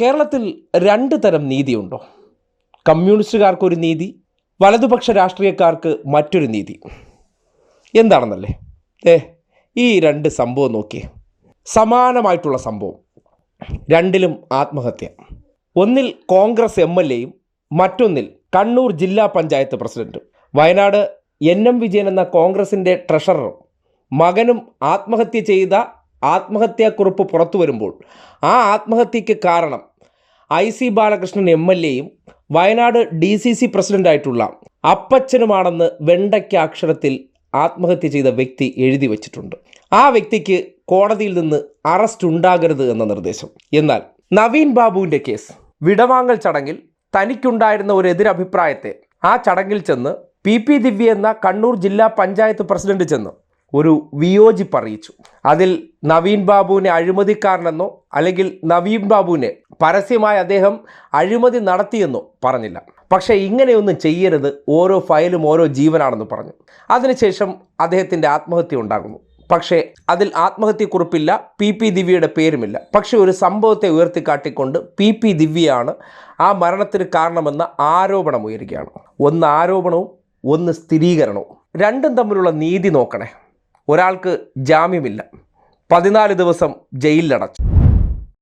കേരളത്തിൽ രണ്ട് തരം നീതിയുണ്ടോ? കമ്മ്യൂണിസ്റ്റുകാർക്കൊരു നീതി വലതുപക്ഷ രാഷ്ട്രീയക്കാർക്ക് മറ്റൊരു നീതി. എന്താണെന്നല്ലേ? ഏ ഈ രണ്ട് സംഭവം നോക്കിയേ. സമാനമായിട്ടുള്ള സംഭവം. രണ്ടിലും ആത്മഹത്യ. ഒന്നിൽ കോൺഗ്രസ് എം എൽ എയും മറ്റൊന്നിൽ കണ്ണൂർ ജില്ലാ പഞ്ചായത്ത് പ്രസിഡന്റും. വയനാട് എൻ എം വിജയൻ എന്ന കോൺഗ്രസിന്റെ ട്രഷററും. മകനും ആത്മഹത്യ ചെയ്ത ആത്മഹത്യാക്കുറിപ്പ് പുറത്തു വരുമ്പോൾ ആ ആത്മഹത്യക്ക് കാരണം I C Balakrishnan M L എയും വയനാട് ഡി സി സി പ്രസിഡന്റായിട്ടുള്ള അപ്പച്ചനുമാണെന്ന് വെണ്ടയ്ക്ക അക്ഷരത്തിൽ ആത്മഹത്യ ചെയ്ത വ്യക്തി എഴുതി വച്ചിട്ടുണ്ട്. ആ വ്യക്തിക്ക് കോടതിയിൽ നിന്ന് അറസ്റ്റ് ഉണ്ടാകരുത് എന്ന നിർദ്ദേശം. എന്നാൽ നവീൻ ബാബുവിന്റെ കേസ്. വിടവാങ്ങൽ ചടങ്ങിൽ തനിക്കുണ്ടായിരുന്ന ഒരു എതിരഭിപ്രായത്തെ ആ ചടങ്ങിൽ ചെന്ന് പി പി ദിവ്യ എന്ന കണ്ണൂർ ജില്ലാ പഞ്ചായത്ത് പ്രസിഡന്റ് ചെന്ന് ഒരു വിയോജിപ്പ് അറിയിച്ചു അതിൽ നവീൻ ബാബുവിനെ അഴിമതിക്കാരനെന്നോ അല്ലെങ്കിൽ നവീൻ ബാബുവിനെ പരസ്യമായി അദ്ദേഹം അഴിമതി നടത്തിയെന്നോ പറഞ്ഞില്ല. പക്ഷേ ഇങ്ങനെയൊന്നും ചെയ്യരുത്. ഓരോ ഫയലും ഓരോ ജീവനാണെന്ന് പറഞ്ഞു. അതിനുശേഷം അദ്ദേഹത്തിന്റെ ആത്മഹത്യ ഉണ്ടാകുന്നു. പക്ഷേ അതിൽ ആത്മഹത്യക്കുറിപ്പില്ല പി പി ദിവ്യയുടെ പേരുമില്ല. പക്ഷേ ഒരു സംഭവത്തെ ഉയർത്തിക്കാട്ടിക്കൊണ്ട് പി പി ദിവ്യയാണ് ആ മരണത്തിന് കാരണമെന്ന ആരോപണം ഉയരുകയാണ് ഒന്ന് ആരോപണവും ഒന്ന് സ്ഥിരീകരണവും. രണ്ടും തമ്മിലുള്ള നീതി നോക്കണേ. ഒരാൾക്ക് ജാമ്യമില്ല. പതിനാല് ദിവസം ജയിലിലടച്ചു.